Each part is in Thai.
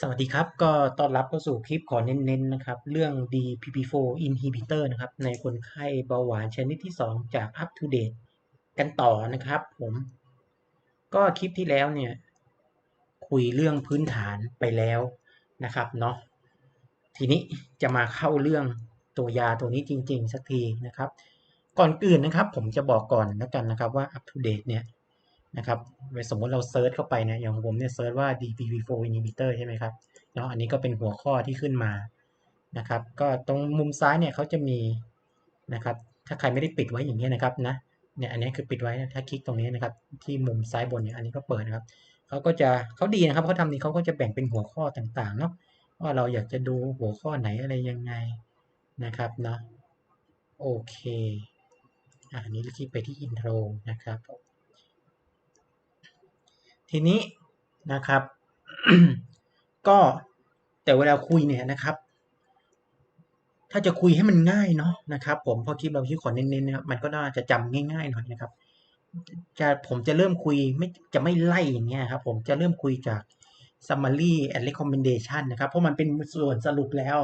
สวัสดีครับ ก็ต้อนรับเข้าสู่คลิปขอเน้นๆนะครับ เรื่อง DPP4 inhibitor นะครับ ในคนไข้เบาหวานชนิดที่ 2 จาก Up to Date กันต่อนะครับผม ก็คลิปที่แล้วเนี่ย คุยเรื่องพื้นฐานไปแล้วนะครับเนาะทีนี้จะมาเข้าเรื่องตัวยาตัวนี้จริง ๆ สักทีนะครับ ก่อนอื่นนะครับ ผมจะบอกก่อนแล้วกันนะครับว่า Up to Date เนี่ย นะครับสมมติเราเซิร์ชเข้าไปนะอย่างผมเนี่ยเซิร์ชว่า DPP4 inhibitor ใช่ไหมครับเนาะอันนี้ก็เป็นหัวข้อที่ขึ้นมานะครับ ก็ตรงมุมซ้ายเนี่ยเขาจะมีนะครับ ถ้าใครไม่ได้ปิดไว้อย่างนี้นะครับนะเนี่ยอันนี้คือปิดไว้ถ้าคลิกตรงนี้นะครับ ที่มุมซ้ายบนเนี่ยอันนี้ก็เปิดนะครับเขาก็จะเขาดีนะครับเขาทำนี้เขาก็จะแบ่งเป็นหัวข้อต่างๆเนาะว่าเราอยากจะดูหัวข้อไหนอะไรยังไงนะครับเนาะโอเคอันนี้คลิกไปที่อินโทรนะครับ ทีนี้นะครับ ก็แต่เวลาคุยเนี่ยนะครับ ถ้าจะคุยให้มันง่ายเนาะนะครับ ผมพอคลิปเราคลิปขอเน้นๆนะครับมันก็น่าจะจำง่ายๆหน่อยนะครับ จะผมจะเริ่มคุยไม่จะไม่ไล่อย่างเงี้ยครับ ผมจะเริ่มคุยจาก summary and recommendation นะครับ เพราะมันเป็นส่วนสรุปแล้ว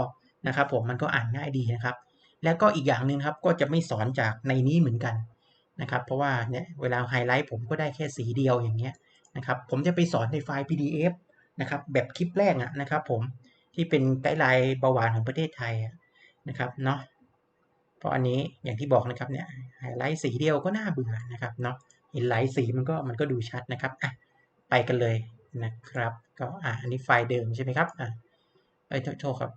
นะครับ ผมมันก็อ่านง่ายดีนะครับ แล้วก็อีกอย่างหนึ่งครับก็จะไม่สอนจากในนี้เหมือนกันนะครับ เพราะว่าเนี่ยเวลาไฮไลท์ผมก็ได้แค่สีเดียวอย่างเงี้ย นะครับผมจะไปสอนในไฟล์ PDF นะครับแบบคลิปแรกนะครับผมที่เป็นไกด์ไลน์เบาหวานของประเทศไทยนะครับเนาะเพราะอันนี้อย่างที่บอกนะครับเนี่ยไฮไลท์สีเดียวก็น่าเบื่อนะครับเนาะเห็นไลท์สีมันก็มันก็ดูชัดนะครับอะไปกันเลยนะครับ ก็อะอันนี้ไฟล์เดิมใช่ไหมครับอะเอ้ยโทษครับ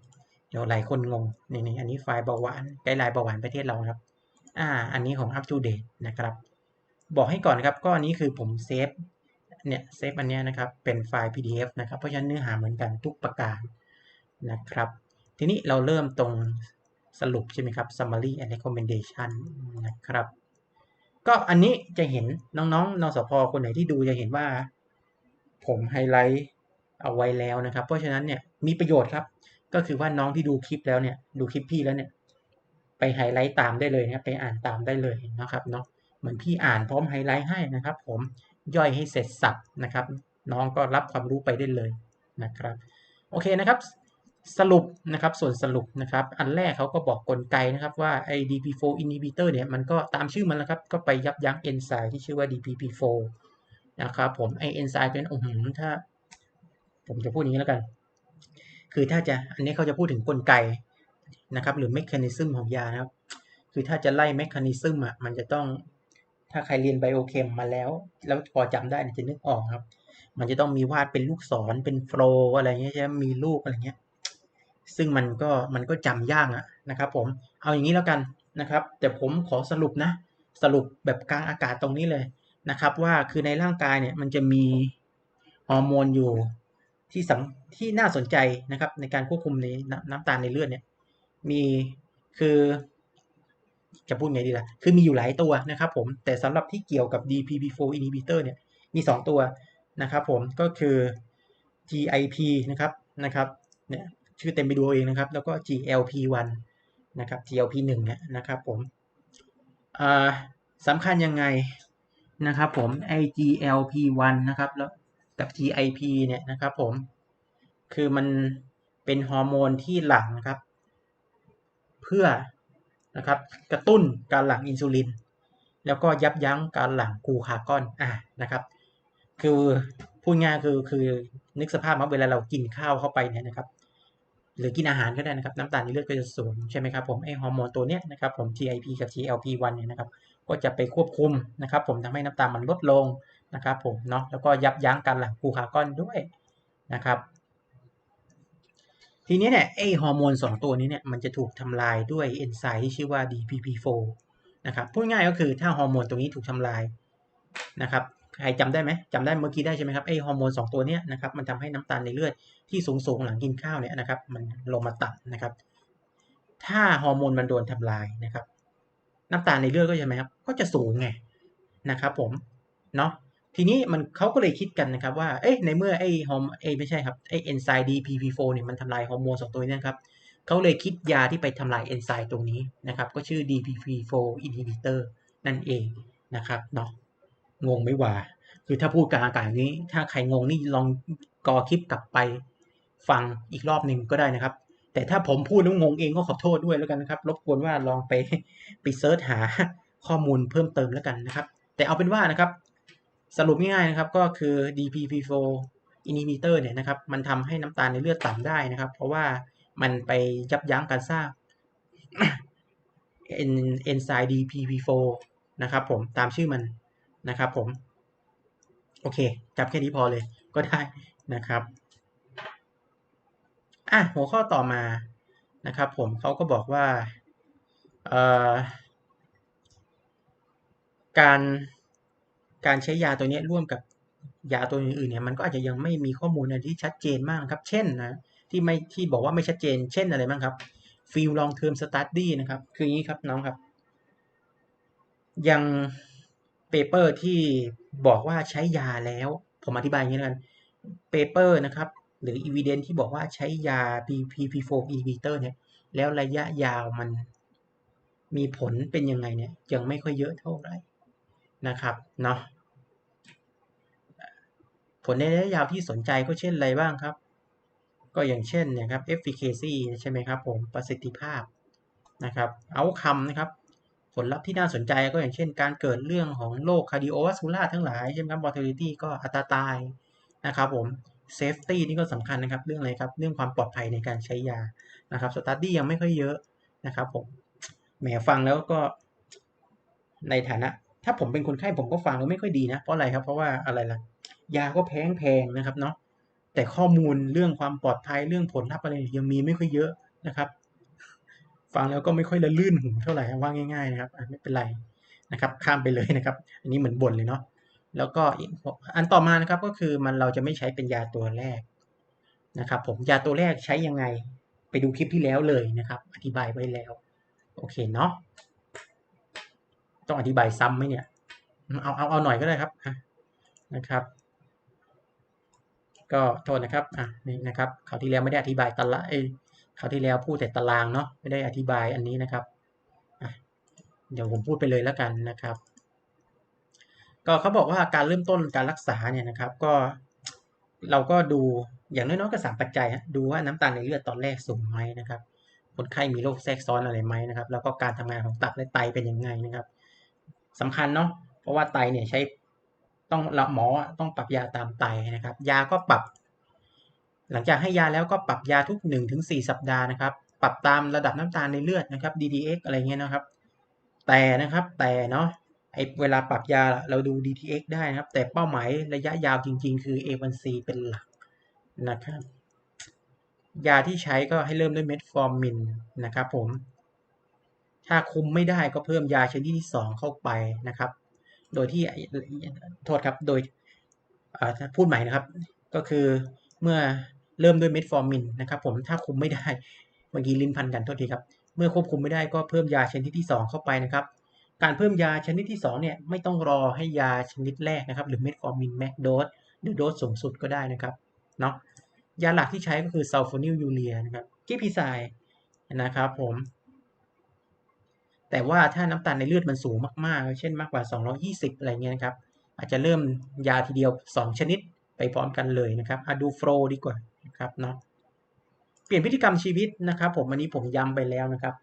เดี๋ยวหลายคนงงนี่นี่อันนี้ไฟล์เบาหวานไกด์ไลน์เบาหวานประเทศเราครับอ่าอันนี้ของ up to date นะครับ บอกให้ก่อนครับก็อันนี้คือผมเซฟ เนี่ยเซฟอันนี้นะครับเป็นไฟล์ PDF นะครับ เพราะฉะนั้นเนื้อหาเหมือนกันทุกประการนะครับ ทีนี้เราเริ่มตรงสรุปใช่ไหมครับ summary and recommendation นะครับ ก็อันนี้จะเห็นน้องๆนสพคนไหนที่ดูจะเห็นว่า ผมไฮไลท์เอาไว้แล้วนะครับ เพราะฉะนั้นเนี่ยมีประโยชน์ครับ ก็คือว่าน้องที่ดูคลิปแล้วเนี่ยดูคลิปพี่แล้วเนี่ยไปไฮไลท์ตามได้เลยนะไปอ่านตามได้เลยนะครับเนาะเหมือนพี่อ่านพร้อมไฮไลท์ให้นะครับ ผม ย่อยให้เสร็จสับนะครับ น้องก็รับความรู้ไปได้เลยนะครับโอเคนะครับสรุปนะครับส่วนสรุปนะครับ อันแรกเขาก็บอกกลไกนะครับว่าไอ้ DP4 inhibitor เนี่ยมันก็ตามชื่อมันแล้วครับ ก็ไปยับยั้งเอนไซม์ที่ชื่อว่า DPP4 นะครับผมไอเอนไซม์เป็นโอ้โหถ้า ผมจะพูดอย่างนี้แล้วกัน คือถ้าจะอันนี้เขาจะพูดถึงกลไกนะครับ หรือเมคานิซึมของยานะครับ คือถ้าจะไล่เมคานิซึมอะมันจะต้อง ถ้าใครเรียนไบโอเคมมาแล้ว แล้วพอจำได้จะนึกออกครับ มันจะต้องมีวาดเป็นลูกศรเป็นโฟล์อะไรเงี้ยใช่ไหมมีรูปอะไรเงี้ย ซึ่งมันก็มันก็จำยากอะนะครับ ผมเอาอย่างนี้แล้วกันนะครับ แต่ผมขอสรุปนะ สรุปแบบกลางอากาศตรงนี้เลยนะครับ ว่าคือในร่างกายเนี่ยมันจะมีฮอร์โมนอยู่ที่สที่น่าสนใจนะครับ ในการควบคุมในน้ำตาลในเลือดเนี่ย มีคือ จะพูดไงดีล่ะ คือมีอยู่หลายตัวนะครับผม แต่สำหรับที่เกี่ยวกับ DPP4 inhibitor เนี่ย มี 2 ตัวนะครับผม ก็คือ GIP นะครับ นะครับ เนี่ยชื่อเต็มไปดูเองนะครับ แล้วก็ GLP1 นะครับ GLP1 เนี่ยนะครับผมสำคัญยังไงนะครับผมไอ GLP1 นะครับ แล้วกับ GIP เนี่ยนะครับผม คือมันเป็นฮอร์โมนที่หลั่งนะครับ เพื่อ นะครับ กระตุ้นการหลั่งอินซูลิน แล้วก็ยับยั้งการหลั่งกูคาร์กอนอ่านะครับ คือพูดง่ายคือคือนึกสภาพว่าเวลาเรากินข้าวเข้าไปเนี่ยนะครับ หรือกินอาหารก็ได้นะครับ น้ำตาลในเลือดก็จะสูงใช่ไหมครับผมไอฮอร์โมนตัวเนี้ยนะครับผม GIP กับ GLP1 เนี่ยนะครับ ก็จะไปควบคุมนะครับผมทำให้น้ำตาลมันลดลงนะครับผมเนาะแล้วก็ยับยั้งการหลั่งกูคาร์กอนด้วยนะครับ ทีนี้เนี่ยไอฮอร์โมน2 ตัวนี้เนี่ยมันจะถูกทำลายด้วยเอนไซม์ที่ชื่อว่า DPP4 นะครับพูดง่ายก็คือถ้าฮอร์โมนตรงนี้ถูกทำลายนะครับใครจำได้ไหมจำได้เมื่อกี้ได้ใช่ไหมครับไอฮอร์โมน2 ตัวนี้นะครับมันทำให้น้ำตาลในเลือดที่สูงสูงหลังกินข้าวเนี่ยนะครับมันลงมาต่ำนะครับ ถ้าฮอร์โมนมันโดนทำลายนะครับน้ำตาลในเลือดก็ใช่ไหมครับก็จะสูงไงนะครับผมเนาะ ทีนี้มันเขาก็เลยคิดกันนะครับว่าเอ๊ะในเมื่อไอ้ฮอร์เอไม่ใช่ครับไอ้เอนไซม์ DPP4 เนี่ยมันทำลายฮอร์โมนสองตัวนี้นครับเขาเลยคิดยาที่ไปทำลายเอนไซม์ตรงนี้นะครับ ก็ชื่อ DPP4 inhibitor นั่นเองนะครับเนาะงงไม่ว่า คือถ้าพูดกลางอากาศนี้ ถ้าใครงงนี่ลองกอคลิปกลับไปฟังอีกรอบหนึ่งก็ได้นะครับ แต่ถ้าผมพูดแล้วงงเองก็ขอโทษด้วยแล้วกันนะครับ รบกวนว่าลองไปไปเซิร์ชหาข้อมูลเพิ่มเติมแล้วกันนะครับ แต่เอาเป็นว่านะครับ สรุปง่ายๆนะครับก็คือ DPP4 inhibitor เนี่ยนะครับมันทำให้น้ำตาลในเลือดต่ำได้นะครับ เพราะว่ามันไปยับยั้งการสร้างเอนไซม์ DPP4 นะครับผมตามชื่อมันนะครับผม โอเคจับแค่นี้พอเลยก็ได้นะครับอะหัวข้อต่อมานะครับผมเขาก็บอกว่าการ การใช้ยาตัวนี้ร่วมกับยาตัวอื่นๆเนี่ยมันก็อาจจะยังไม่มีข้อมูลอะไรที่ชัดเจนมากครับ เช่นนะที่ไม่ที่บอกว่าไม่ชัดเจน เช่นอะไรบ้างครับฟิลลองเทอมสตัดดี้นะครับ คืออย่างนี้ครับน้องครับ ยังเปเปอร์ที่บอกว่าใช้ยาแล้ว ผมอธิบายอย่างนี้แล้วกันเปเปอร์นะครับ หรือ evidence ที่บอกว่าใช้ยา PPP4 inhibitor เนี่ย แล้วระยะยาวมันมีผลเป็นยังไงเนี่ย ยังไม่ค่อยเยอะเท่าไหร่ นะครับเนาะผลในระยะยาวที่สนใจก็เช่นอะไรบ้างครับ ก็อย่างเช่นนี่ยครับ efficacy ใช่ไหมครับผมประสิทธิภาพนะครับ outcome นะครับผลลัพธ์ที่น่าสนใจก็อย่างเช่น การเกิดเรื่องของโรค cardiovascular ทั้งหลายใช่ไหมครับ mortality ก็อัตราตายนะครับผม safety นี่ก็สำคัญนะครับเรื่องอะไรครับเรื่องความปลอดภัยในการใช้ยานะครับ study ยังไม่ค่อยเยอะนะครับผมแหมฟังแล้วก็ในฐานะ ถ้าผมเป็นคนไข้ผมก็ฟังแล้วไม่ค่อยดีนะ เพราะอะไรครับ เพราะว่าอะไรล่ะ ยาก็แพงแพงนะครับเนาะ แต่ข้อมูลเรื่องความปลอดภัยเรื่องผลลัพธ์อะไรยังมีไม่ค่อยเยอะนะครับ ฟังแล้วก็ไม่ค่อยละลื่นหูเท่าไหร่ว่าง่ายๆนะครับไม่เป็นไรนะครับ ข้ามไปเลยนะครับ อันนี้เหมือนบ่นเลยเนาะ แล้วก็อันต่อมานะครับก็คือมันเราจะไม่ใช้เป็นยาตัวแรกนะครับ ผมยาตัวแรกใช้ยังไง ไปดูคลิปที่แล้วเลยนะครับ อธิบายไว้แล้ว โอเคเนาะ ต้องอธิบายซ้ำไหมเนี่ยเอาเอาเอาหน่อยก็ได้ครับนะครับ ก็โทษนะครับอะนี่นะครับคราวที่แล้วไม่ได้อธิบายตารางเอ้คราวที่แล้วพูดแต่ตารางเนาะไม่ได้อธิบายอันนี้นะครับอะเดี๋ยวผมพูดไปเลยแล้วกันนะครับ ก็เขาบอกว่าการเริ่มต้นการรักษาเนี่ยนะครับก็เราก็ดูอย่างน้อยๆก็สามปัจจัยดูว่าน้ำตาลในเลือดตอนแรกสูงไหมนะครับคนไข้มีโรคแทรกซ้อนอะไรไหมนะครับ แล้วก็การทำงานของตับและไตเป็นยังไงนะครับ สำคัญเนาะเพราะว่าไตเนี่ยใช้ต้องหมอต้องปรับยาตามไตนะครับ ยาก็ปรับ หลังจากให้ยาแล้วก็ปรับยาทุก1ถึง4สัปดาห์นะครับ ปรับตามระดับน้ำตาลในเลือดนะครับ DDX อะไรเงี้ยนะครับ แต่นะครับแต่เนาะไอเวลาปรับยาเราดู DTX ได้นะครับ แต่เป้าหมายระยะยาวจริง ๆ คือ A1C เป็นหลักนะครับ ยาที่ใช้ก็ให้เริ่มด้วยเมทฟอร์มินนะครับผม ถ้าคุมไม่ได้ก็เพิ่มยาชนิดที่ 2 เข้าไปนะครับ โดยที่โทษครับ โดยพูดใหม่นะครับ ก็คือเมื่อเริ่มด้วยเมทฟอร์มินนะครับ ผมถ้าคุมไม่ได้เมื่อกี้ลิ้นพันกันโทษทีครับ เมื่อควบคุมไม่ได้ก็เพิ่มยาชนิดที่ 2 เข้าไปนะครับ การเพิ่มยาชนิดที่2เนี่ยไม่ต้องรอให้ยาชนิดแรกนะครับ หรือเมทฟอร์มินแมกโดสหรือโดสสูงสุดก็ได้นะครับเนาะยาหลักที่ใช้ก็คือซัลโฟนิลยูเรียนะครับกิพิไซนะครับผม แต่ว่าถ้าน้ำตาลในเลือดมันสูงมากๆ เช่นมากกว่า 220 อะไรเงี้ยนะครับ อาจจะเริ่มยาทีเดียว 2 ชนิดไปพร้อมกันเลยนะครับอะดูโฟลดีกว่านะครับเนาะเปลี่ยนพฤติกรรมชีวิตนะครับ ผมอันนี้ผมย้ำไปแล้วนะครับ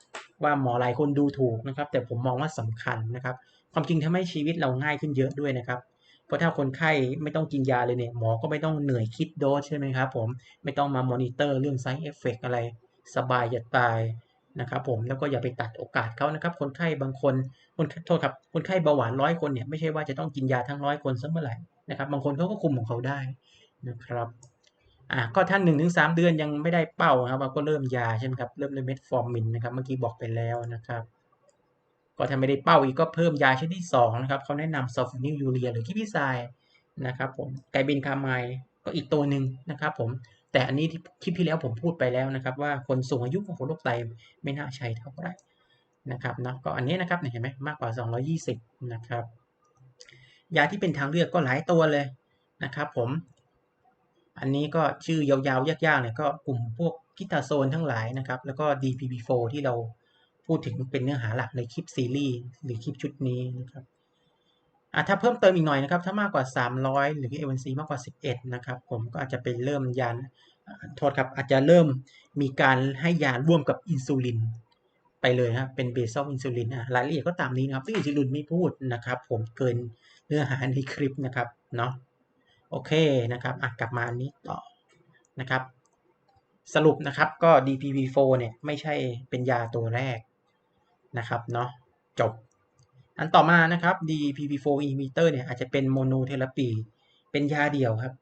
ว่าหมอหลายคนดูถูกนะครับ แต่ผมมองว่าสำคัญนะครับ ความจริงทำให้ชีวิตเราง่ายขึ้นเยอะด้วยนะครับเพราะถ้าคนไข้ไม่ต้องกินยาเลยเนี่ยหมอก็ไม่ต้องเหนื่อยคิดโดสใช่ไหมครับผมไม่ต้องมามอนิเตอร์เรื่องไซ d ์เอฟเฟกอะไร สบายอย่าตาย นะครับผมแล้วก็อย่าไปตัดโอกาสเขานะครับ คนไข้บางคนคนโทษครับคนไข้เบาหวานร้อยคนเนี่ยไม่ใช่ว่าจะต้องกินยาทั้งร้อยคนเสมอไหร่นะครับบางคนเขาก็คุมของเขาได้นะครับอ่าก็ท่านหนึ่งถึงสามเดือนยังไม่ได้เป้าครับก็เริ่มยาใช่ไหมครับเริ่มเลยเม็ดฟอร์มินนะครับเมื่อกี้บอกไปแล้วนะครับ ก็ถ้าไม่ได้เป้าอีกก็เพิ่มยาชนิดที่2นะครับเขาแนะนำซอฟนิลยูเรียหรือคิพิไซนะครับผมไกบินคาไมก็อีกตัวหนึ่งนะครับผม แต่อันนี้ที่คลิปที่แล้วผมพูดไปแล้วนะครับ ว่าคนสูงอายุกับคนโรคไตไม่น่าใช้เท่าไหร่นะครับเนาะก็อันนี้นะครับเห็นไหมมากกว่า 220 นะครับ ยาที่เป็นทางเลือกก็หลายตัวเลยนะครับผม อันนี้ก็ชื่อยาวๆ ยากๆเนี่ยก็กลุ่มพวกกิตาโซนทั้งหลายนะครับ แล้วก็ DPP4 ที่เราพูดถึงเป็นเนื้อหาหลักในคลิปซีรีส์หรือคลิปชุดนี้นะครับ อะถ้าเพิ่มเติมอีกหน่อยนะครับ ถ้ามากกว่า 300 หรือ A1C มากกว่า 11 นะครับ ผมก็อาจจะไปเริ่มยานโทษครับอาจจะเริ่มมีการให้ยาร่วมกับอินซูลินไปเลยครับเป็นเบซอลอินซูลินอะรายละเอียดก็ตามนี้นะครับซึ่งอินซูลินไม่พูดนะครับ ผมเกินเนื้อหาในคลิปนะครับเนาะโอเคนะครับอะกลับมาอันนี้ต่อนะครับ สรุปนะครับก็ DPP4 เนี่ยไม่ใช่เป็นยาตัวแรกนะครับเนาะจบ อันต่อมานะครับ DPP4 inhibitor เนี่ยอาจจะเป็นโมโนเทอราปีเป็นยาเดียวครับ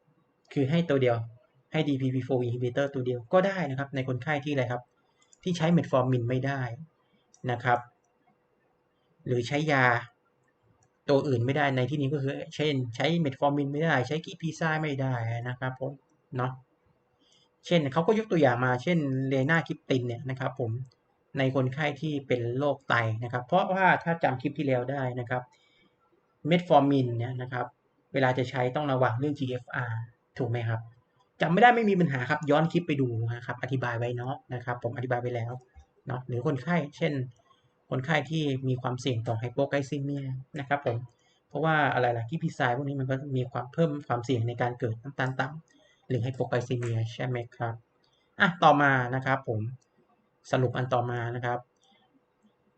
คือให้ตัวเดียวให้ DPP4 inhibitor ตัวเดียวก็ได้นะครับ ในคนไข้ที่อะไรครับ ที่ใช้เมทฟอร์มินไม่ได้นะครับ หรือใช้ยาตัวอื่นไม่ได้ในที่นี้ก็คือ เช่น ใช้เมทฟอร์มินไม่ได้ ใช้กีพีซ่าไม่ได้นะครับผมเนาะเช่นเขาก็ยกตัวอย่างมาเช่นเลนาคิปตินเนี่ยนะครับผม ในคนไข้ที่เป็นโรคไตนะครับ เพราะว่าถ้าจำคลิปที่แล้วได้นะครับเมทฟอร์มินเนี่ยนะครับเวลาจะใช้ต้องระวังเรื่อง GFR ถูกไหมครับจำไม่ได้ไม่มีปัญหาครับย้อนคลิปไปดูนะครับอธิบายไว้เนาะนะครับ ผมอธิบายไปแล้วเนาะหรือคนไข้เช่น คนไข้ที่มีความเสี่ยงต่อไฮโปไกลซีเมียนะครับผมเพราะว่าอะไรล่ะที่พิซายพวกนี้มันก็มีความเพิ่มความเสี่ยงในการเกิดน้ำตาลต่ำหรือไฮโปไกลซีเมียใช่ไหมครับอะต่อมานะครับผม สรุปอันต่อมานะครับ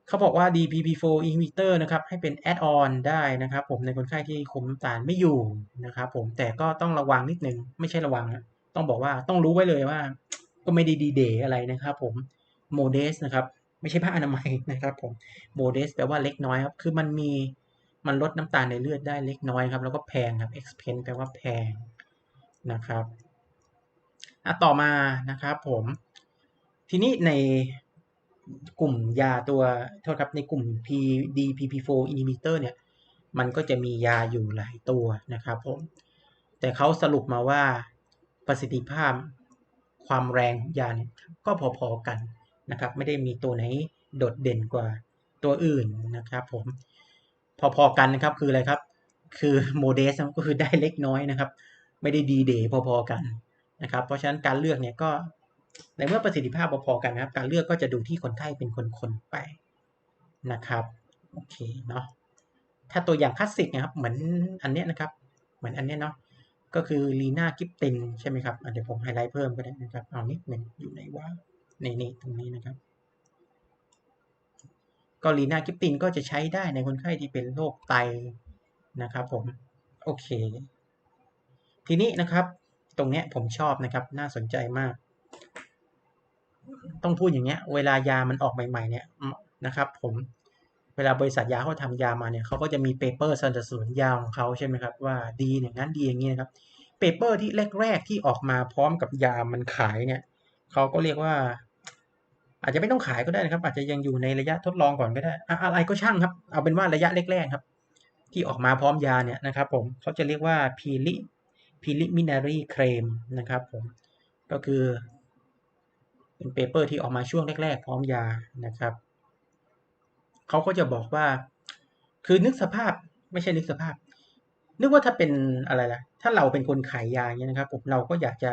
เขาบอกว่า DPP4 inhibitor นะครับให้เป็น add on ได้นะครับ ผมในคนไข้ที่คุมน้ำตาลไม่อยู่นะครับผมแต่ก็ต้องระวังนิดนึง ไม่ใช่ระวังนะต้องบอกว่าต้องรู้ไว้เลยว่า ก็ไม่ได้ดีเดย์อะไรนะครับ ผมโมเดสนะครับไม่ใช่ผ้าอนามัยนะครับ ผมโมเดสแปลว่าเล็กน้อยครับคือมันมีมันลดน้ำตาลในเลือดได้เล็กน้อยครับ แล้วก็แพงครับ expense แปลว่าแพงนะครับอะต่อมานะครับผม ทีนี้ในกลุ่มยาตัวโทษครับในกลุ่ม PDPP4 inhibitor เนี่ย มันก็จะมียาอยู่หลายตัวนะครับผม แต่เขาสรุปมาว่าประสิทธิภาพความแรงของยาเนี่ยก็พอๆกันนะครับ ไม่ได้มีตัวไหนโดดเด่นกว่าตัวอื่นนะครับผม พอๆกันนะครับคืออะไรครับ คือโมเดสก็คือได้เล็กน้อยนะครับ ไม่ได้ดีเดย์พอๆกันนะครับ เพราะฉะนั้นการเลือกเนี่ยก็ ในเมื่อประสิทธิภาพพอๆกันนะครับ การเลือกก็จะดูที่คนไข้เป็นคนๆไปนะครับโอเคเนาะถ้าตัวอย่างคลาสสิกนะครับ เหมือนอันเนี้ยนะครับ เหมือนอันเนี้ยเนาะก็คือลีน่ากิฟตินใช่ไหมครับเดี๋ยวผมไฮไลท์เพิ่มก็ได้นะครับเอานิดหนึ่งอยู่ในว่าในนี้ตรงนี้นะครับก็ลีน่ากิฟตินก็จะใช้ได้ในคนไข้ที่เป็นโรคไตนะครับ ผมโอเค ทีนี้นะครับ ตรงเนี้ยผมชอบนะครับ น่าสนใจมาก ต้องพูดอย่างเงี้ย เวลายามันออกใหม่ ๆ เนี่ยนะครับ ผมเวลาบริษัทยาเขาทำยามาเนี่ยเขาก็จะมีเปเปอร์สนับสนุนยาของเขาใช่ไหมครับว่าดีอย่างนั้นดีอย่างนี้นะครับเปเปอร์ที่แรกๆที่ออกมาพร้อมกับยามันขายเนี่ยเขาก็เรียกว่า อาจจะไม่ต้องขายก็ได้นะครับ อาจจะยังอยู่ในระยะทดลองก่อนก็ได้ อะไรก็ช่างครับ เอาเป็นว่าระยะแรกๆครับ ที่ออกมาพร้อมยาเนี่ยนะครับ ผมเขาจะเรียกว่าพีลิ preliminary claim นะครับ ผมก็คือ เป็นเปเปอร์ที่ออกมาช่วงแรกๆ พร้อมยานะครับเขาก็จะบอกว่า คือนึกสภาพไม่ใช่นึกสภาพ นึกว่าถ้าเป็นอะไรล่ะ ถ้าเราเป็นคนขายยาเนี้ยนะครับ ผมเราก็อยากจะ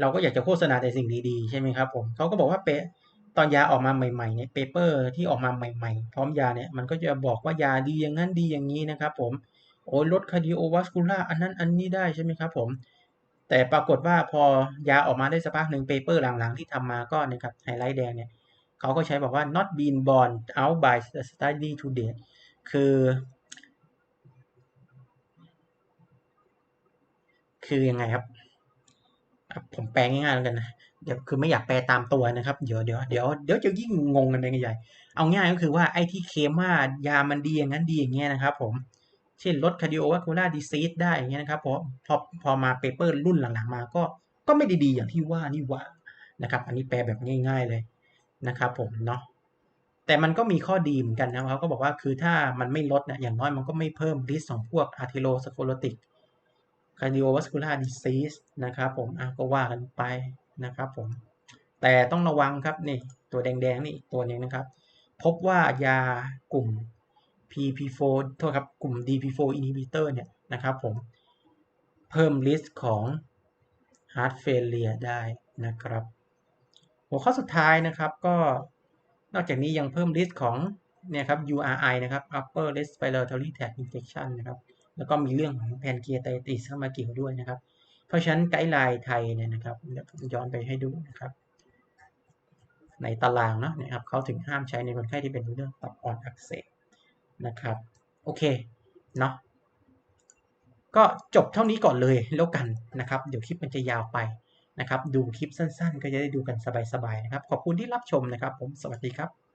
เราก็อยากจะโฆษณาแต่สิ่งดีๆ ใช่ไหมครับ ผมเขาก็บอกว่าเปตอนยาออกมาใหม่ๆเนี่ยเปเปอร์ที่ออกมาใหม่ๆ พร้อมยาเนี่ยมันก็จะบอกว่ายาดีอย่างนั้นดีอย่างนี้นะครับ ผมโอ้ลดคาร์ดิโอวัสคูล่าอันนั้นอันนี้ได้ใช่ไหมครับ ผม แต่ปรากฏว่าพอยาออกมาได้สักพักหนึ่งเปเปอร์หลังๆ ที่ทำมาก็นะครับไฮไลท์แดงเนี่ยเขาก็ใช้บอกว่า not been born out by study to date คือ คือยังไงครับ ผมแปลง่ายๆแล้วกันนะเดี๋ยวคือไม่อยากแปลตามตัวนะครับ เดี๋ยวเดี๋ยวเดี๋ยวเดี๋ยวจะยิ่งงงกันไปกันใหญ่ เอาง่ายก็คือว่าไอ้ที่เคมว่ายามันดีอย่างนั้นดีอย่างเงี้ยนะครับผม เช่นลด cardiovascular disease ได้เงี้ยนะครับพอพอพอมาเปเปอร์รุ่นหลังๆมาก็ก็ไม่ได้ดีอย่างที่ว่านี่ว่านะครับ อันนี้แปลแบบง่าย ๆเลยนะครับผมเนาะแต่มันก็มีข้อดีเหมือนกันนะเขาก็บอกว่าคือถ้ามันไม่ลดนะอย่างน้อยมันก็ไม่เพิ่มริสของพวก atherosclerotic cardiovascular disease นะครับผมอะก็ว่ากันไปนะครับผมแต่ต้องระวังครับนี่ตัวแดงๆนี่ตัวนี้นะครับ พบว่ายากลุ่ม PP4 โทษครับกลุ่ม DP4 inhibitor เนี่ยนะครับผมเพิ่มริสของ heart failure ได้นะครับ หัวข้อสุดท้ายนะครับก็นอกจากนี้ยังเพิ่มริสของเนี่ยครับ URI นะครับ upper respiratory tract infection นะครับแล้วก็มีเรื่องของ pancreatitis เข้ามาเกี่ยวด้วยนะครับ เพราะฉะนั้นไกด์ไลน์ไทยเนี่ยนะครับเดี๋ยวผมย้อนไปให้ดูนะครับ ในตารางเนาะนะครับเขาถึงห้ามใช้ในคนไข้ที่เป็นเรื่องตับอ่อนอักเสบ นะครับ โอเคเนาะก็จบเท่านี้ก่อนเลยแล้วกันนะครับ เดี๋ยวคลิปมันจะยาวไปนะครับ ดูคลิปสั้นๆ ก็จะได้ดูกันสบายๆนะครับ ขอบคุณที่รับชมนะครับ ผมสวัสดีครับ